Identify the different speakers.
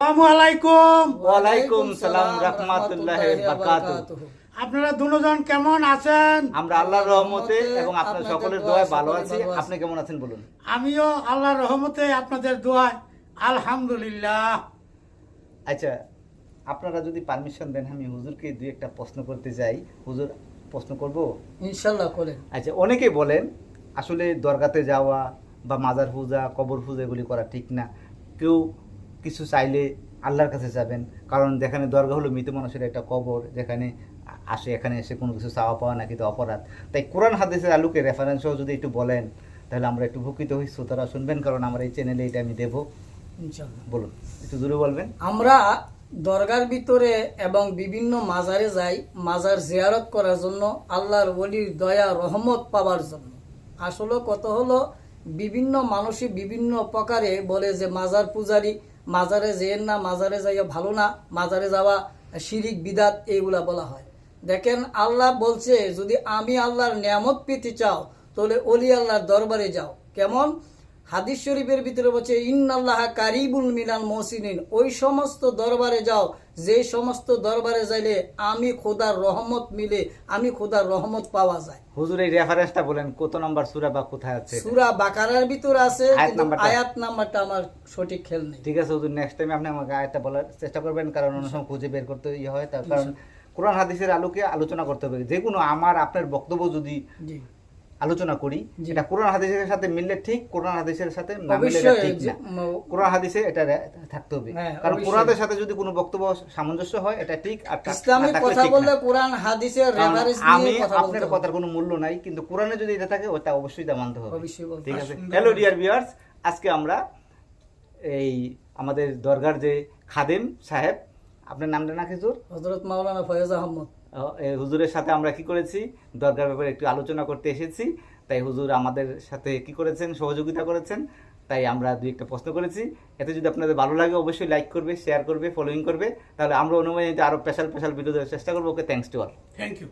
Speaker 1: আসসালামু
Speaker 2: ওয়ালাইকুম সালাম রাহমাতুল্লাহ
Speaker 1: আপনারা দুজন কেমন আছেন?
Speaker 2: আমরা আল্লাহর রহমতে এবং আপনার সকলের দোয়ায় ভালো আছি। আপনি কেমন আছেন বলুন?
Speaker 1: আমিও আল্লাহর রহমতে আপনাদের দোয়ায় আলহামদুলিল্লাহ।
Speaker 2: আচ্ছা আপনারা যদি পারমিশন দেন আমি হুজুরকে দুই একটা প্রশ্ন করতে যাই হুজুর প্রশ্ন করব?
Speaker 3: ইনশাল্লাহ করেন।
Speaker 2: আচ্ছা অনেকে বলেন আসলে দরগাতে যাওয়া বা মাজার পূজা কবর পূজা এগুলি করা ঠিক না। কেউ কিছু চাইলে আল্লাহর কাছে যাবেন। কারণ যেখানে দরগা হলো মৃত মানুষের একটা কবর যেখানে আসে এখানে এসে কোনো কিছু চাওয়া পাওয়া নাকি তো অপরাধ। তাই কোরআন হাদিসের আলুকে রেফারেন্স সহ যদি একটু বলেন তাহলে আমরা একটু উপকৃত হই। শ্রোতারা শুনবেন কারণ আমার এই চ্যানেলে এটা আমি দেবো। বলুন একটু জোরে বলবেন।
Speaker 3: আমরা দরগার ভিতরে এবং বিভিন্ন মাজারে যাই মাজার জিয়ারত করার জন্য আল্লাহর ওলির দয়া রহমত পাওয়ার জন্য। আসলে কত হলো বিভিন্ন মানুষই বিভিন্ন প্রকারে বলে যে মাজার পূজারি মাজারে যেয়েন না, মাজারে যাইয়া ভালো না, মাজারে যাওয়া শিরিক, বিদাত এইগুলা বলা হয়। দেখেন আল্লাহ বলছে, যদি আমি আল্লাহর নিয়ামত পেতে চাও, তাহলে অলি আল্লাহর দরবারে যাও। কেমন? হাদিস শরীফের ভিতরে বলছে ইন্নাল্লাহ কারিবুল মিনাল মহসিনিন। ওই সমস্ত দরবারে যাও যে সমস্ত দরবারে যাইলে আমি খোদার রহমত মিলে আমি খোদার রহমত পাওয়া যায়।
Speaker 2: হুজুর এই রেফারেন্সটা বলেন কত নম্বর সুরা বা কোথায় আছে
Speaker 3: সুরা বাকারার ভিতরে আছে
Speaker 2: আয়াত নাম্বারটা?
Speaker 3: আমার সঠিক খেল নেই।
Speaker 2: ঠিক আছে হুজুর নেক্সট টাইম আপনি আমাকে আয়টা বলার চেষ্টা করবেন কারণ অন্য সময় খুঁজে বের করতে ইয়ে হয় তার কারণ কোরআন হাদিসের আলোকে আলোচনা করতে হবে। যে কোনো আমার আপনার বক্তব্য যদি আলোচনা করি। এটা কোরআন হাদিসের সাথে মিললে ঠিক কোরআন হাদিসের সাথে না মিললে এটা ঠিক না। কোরআন হাদিসে এটা থাকতে হবে।
Speaker 3: হ্যাঁ,
Speaker 2: কারণ কোরআনের সাথে যদি কোনো বক্তব্য সামঞ্জস্য হয় এটা ঠিক আর
Speaker 3: ইসলামিক কথা বললে কোরআন হাদিসের রেফারেন্স
Speaker 2: আমি আপনার কথার কোনো মূল্য নাই কিন্তু কোরআনে যদি এটা থাকে ওটা অবশ্যই তা মানতে হবে। ঠিক আছে? হ্যালো ডিয়ার ভিউয়ার্স আজকে আমরা এই আমাদের দরগার যে খাদেম সাহেব আপনার নামটা না খেজুর?
Speaker 3: হজরত মাওলানা ফয়েজ আহমদ।
Speaker 2: হুজুরের সাথে আমরা কি করেছি? দরকার ব্যাপারে একটু আলোচনা করতে এসেছি। তাই হুজুর আমাদের সাথে কি করেছেন? সহযোগিতা করেছেন। তাই আমরা দুই একটা প্রশ্ন করেছি। এতে যদি আপনাদের ভালো লাগে অবশ্যই লাইক করবে শেয়ার করবে ফলোইং করবে। তাহলে আমরা অনুমোদিত আরও স্পেশাল স্পেশাল ভিডিও দেওয়ার চেষ্টা করব। Okay thanks to all
Speaker 1: thank you